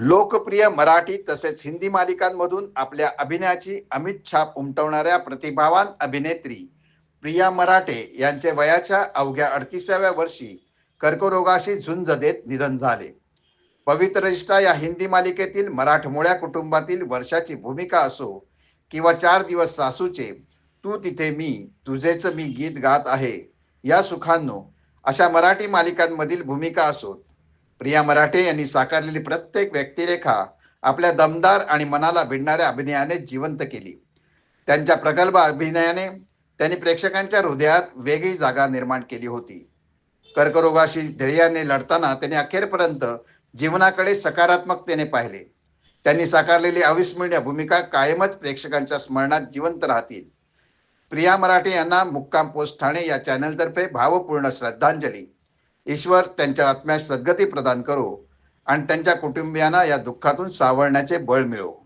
लोकप्रिय मराठी तसेच हिंदी मालिकांमधून आपल्या अभिनयाची अमित छाप उमटवणाऱ्या प्रतिभावान अभिनेत्री प्रिया मराठे यांचे वयाच्या अवघ्या अडतीसाव्या वर्षी कर्करोगाशी झुंज देत निधन झाले. पवित्र रिश्ता या हिंदी मालिकेतील मराठमोळ्या कुटुंबातील वर्षाची भूमिका असो किंवा चार दिवस सासूचे तू तिथे मी तुझेच मी गीत गात आहे या सुखांनो अशा मराठी मालिकांमधील भूमिका असोत. प्रिया मराठे यांनी साकारलेली प्रत्येक व्यक्तिरेखा आपल्या दमदार आणि मनाला भिडणाऱ्या अभिनयाने जिवंत केली. त्यांच्या प्रगल्भ अभिनयाने त्यांनी प्रेक्षकांच्या हृदयात वेगळी जागा निर्माण केली होती. कर्करोगाशी ध्येयाने लढताना त्यांनी अखेरपर्यंत जीवनाकडे सकारात्मकतेने पाहिले. त्यांनी साकारलेली अविस्मरणीय भूमिका कायमच प्रेक्षकांच्या स्मरणात जिवंत राहतील. प्रिया मराठे यांना मुक्काम पोस्ट ठाणे या चॅनलतर्फे भावपूर्ण श्रद्धांजली. ईश्वर त्यांच्या आत्म्यास सद्गती प्रदान करो आणि त्यांच्या कुटुंबियांना या दुःखातून सावरण्याचे बळ मिळो.